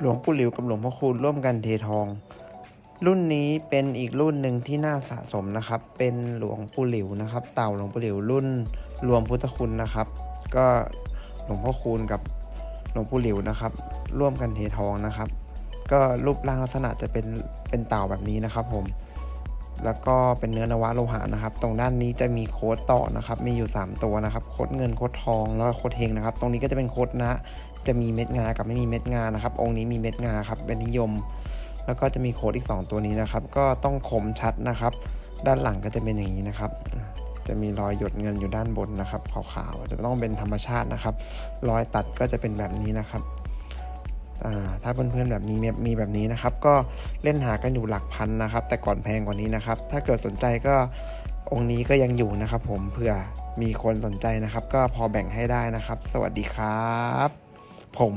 หลวงปู่หลิวกับหลวงพ่อคูณร่วมกันเททอง รุ่นนี้เป็นอีกรุ่นหนึ่งที่น่าสะสมนะครับ เป็นหลวงปู่หลิวนะครับ เต่าหลวงปู่หลิวรุ่นรวมพุทธคุณนะครับ ก็หลวงพ่อคูณกับหลวงปู่หลิวนะครับ ร่วมกันเททองนะครับ ก็รูปร่างลักษณะจะเป็นเป็นเต่าแบบนี้นะครับผม แล้วก็เป็นเนื้อนวะโลหะนะครับ ตรงด้านนี้จะมีโค้ดต่อนะครับ มีอยู่ 3 ตัวนะครับ โค้ดเงิน โค้ดทอง แล้วก็โค้ดเฮงนะครับ ตรงนี้ก็จะเป็นโค้ดนะ จะมีเม็ดงา กับไม่มีเม็ดงา นะครับ องค์นี้มีเม็ดงาครับ เป็นนิยม แล้วก็จะมีโค้ดอีก 2 ตัวนี้นะครับ ก็ต้องคมชัดนะครับ ด้านหลังก็จะเป็นอย่างนี้นะครับ จะมีรอยหยดเงินอยู่ด้านบนนะครับ ขาวๆ จะต้องเป็นธรรมชาตินะครับ รอยตัดก็จะเป็นแบบนี้นะครับ ถ้าเพื่อนๆแบบนี้มีมีแบบนี้นะครับ ก็เล่นหากันอยู่หลักพันนะครับ แต่ก่อนแพงกว่านี้นะครับ ถ้าเกิดสนใจก็องค์นี้ก็ยังอยู่นะครับ ผมเผื่อมีคนสนใจนะครับ ก็พอแบ่งให้ได้นะครับ สวัสดีครับ ผม